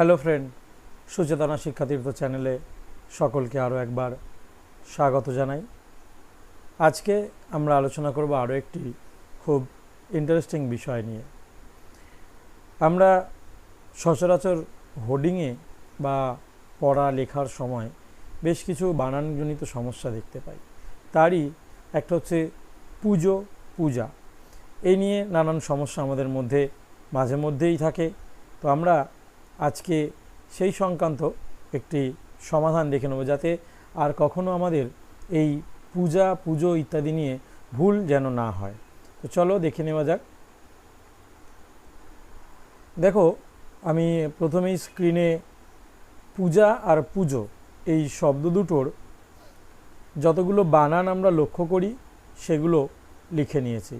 Hello friend সুচেতনা শিক্ষাতীর্থ চ্যানেলে সকলকে আরও একবার স্বাগত জানাই। আজকে আমরা আলোচনা করব আরও একটি খুব ইন্টারেস্টিং বিষয় নিয়ে। আমরা সচরাচর হোর্ডিংয়ে বা পড়া লেখার সময় বেশ কিছু বানানজনিত সমস্যা দেখতে পাই। তারই একটা হচ্ছে পুজো, পূজা। এই নিয়ে নানান সমস্যা আমাদের মধ্যে মাঝে মধ্যেই থাকে। তো আমরা আজকে সেই সংক্রান্ত একটি সমাধান দেখে নেব যাতে আর কখনো আমাদের এই পূজা, পুজো ইত্যাদি নিয়ে ভুল যেন না হয়। তো চলো দেখে নেওয়া যাক। দেখো, আমি প্রথমেই স্ক্রিনে পূজা আর পুজো এই শব্দ দুটোর যতগুলো বানান আমরা লক্ষ্য করি, সেগুলো লিখে নিয়েছি।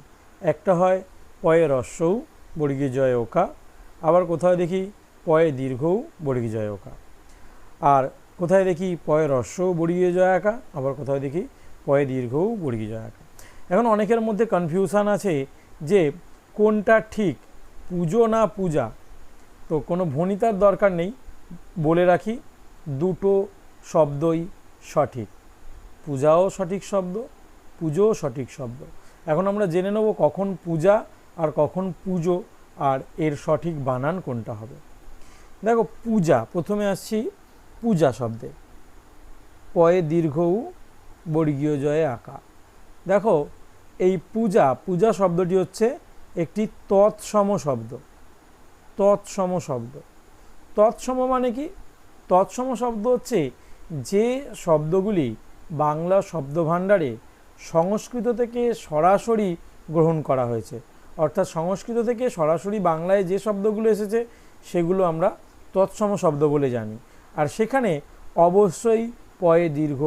একটা হয় পয়ে রস্যৌ বর্গীয় জয় ওকা। আবার কোথাও দেখি পয়ে দীর্ঘৌ বর্গীয় জয় ওকা। আর কোথায় দেখি পয়ে রস্যৌ বর্গীয় যায় আঁকা আবার কোথাও দেখি পয়ে দীর্ঘৌ বর্গীয় জয় আঁকা এখন অনেকের মধ্যে কনফিউশন আছে যে কোনটা ঠিক, পুজো না পূজা? তো কোনো ভনিতার দরকার নেই, বলে রাখি দুটো শব্দই সঠিক। পূজাও সঠিক শব্দ, পুজোও সঠিক শব্দ। এখন আমরা জেনে নেব কখন পূজা আর কখন পুজো আর এর সঠিক বানান কোনটা হবে। দেখো পূজা, প্রথমে আসছি পূজা শব্দে। পয়ে দীর্ঘ বর্গীয় জয়ে আঁকা। দেখো এই পূজা পূজা শব্দটি হচ্ছে একটি তৎসম শব্দ। তৎসম শব্দ। তৎসম মানে কি? তৎসম শব্দ হচ্ছে যে শব্দগুলি বাংলা শব্দভাণ্ডারে সংস্কৃত থেকে সরাসরি গ্রহণ করা হয়েছে। অর্থাৎ সংস্কৃত থেকে সরাসরি বাংলায় যে শব্দগুলো এসেছে, সেগুলো আমরা তৎসম শব্দ বলে জানি। আর সেখানে অবশ্যই পয়ে দীর্ঘ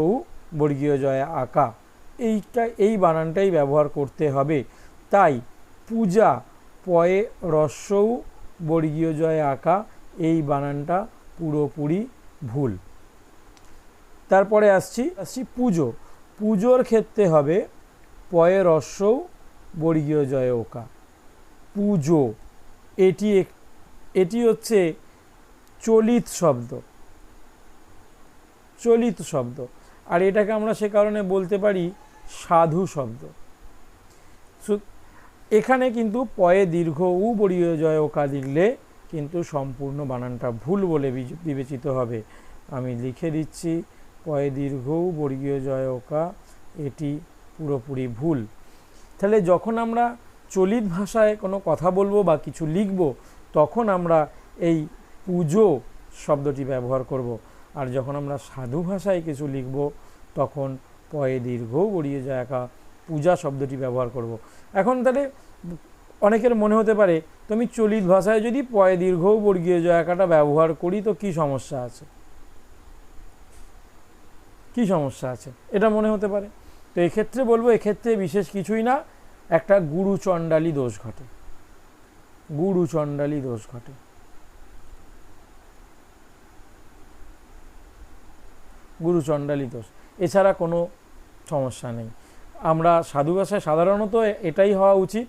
বর্গীয় জয়া আঁকা। এইটা, এই বানানটাই ব্যবহার করতে হবে। তাই পূজা, পয়ে রস্যৌ বর্গীয় জয় আঁকা, এই বানানটা পুরোপুরি ভুল। তারপরে আসছি আসছি পুজো। পুজোর ক্ষেত্রে হবে পয়ে রস্যৌ বর্গীয় জয় ওকা। পুজো, এটি এটি হচ্ছে চলিত শব্দ। চলিত শব্দ। আর এটাকে আমরা সে কারণে বলতে পারি সাধু শব্দ। এখানে কিন্তু পয়ে দীর্ঘ উ বর্গীয় জয় ওকা লিখলে কিন্তু সম্পূর্ণ বানানটা ভুল বলে বিবেচিত হবে। আমি লিখে দিচ্ছি, পয়ে দীর্ঘ উ বর্গীয় জয় ওকা এটি পুরোপুরি ভুল। তাহলে যখন আমরা চলিত ভাষায় কোনো কথা বলব বা কিছু লিখব, তখন আমরা এই পুজো শব্দটি ব্যবহার করব। আর যখন আমরা সাধু ভাষায় কিছু লিখব, তখন পয়ে দীর্ঘ গড়িয়ে যায় একা পূজা শব্দটি ব্যবহার করব। এখন তাহলে অনেকের মনে হতে পারে, তুমি চলিত ভাষায় যদি পয়ে দীর্ঘ বর্গীয় জয়াকাটা ব্যবহার করি, তো কি সমস্যা আছে? কি সমস্যা আছে? এটা মনে হতে পারে। তো এক্ষেত্রে বলব, এক্ষেত্রে বিশেষ কিছুই না, একটা গুরু চণ্ডালী দোষ ঘটে। গুরু চণ্ডালী দোষ ঘটে। গুরু চণ্ডালী দোষ এছাড়া কোনো সমস্যা নেই। আমরা সাধু ভাষায় সাধারণত এটাই হওয়া উচিত।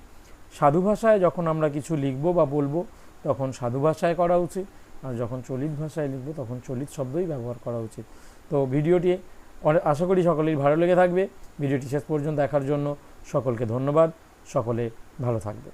সাধু ভাষায় যখন আমরা কিছু লিখব বা বলব, তখন সাধু ভাষায় করা উচিত। আর যখন চলিত ভাষায় লিখব, তখন চলিত শব্দই ব্যবহার করা উচিত। তো ভিডিওটি আশা করি সকলেই ভালো লেগে থাকবে। ভিডিওটি শেষ পর্যন্ত দেখার জন্য সকলকে ধন্যবাদ। সকলে ভালো থাকবে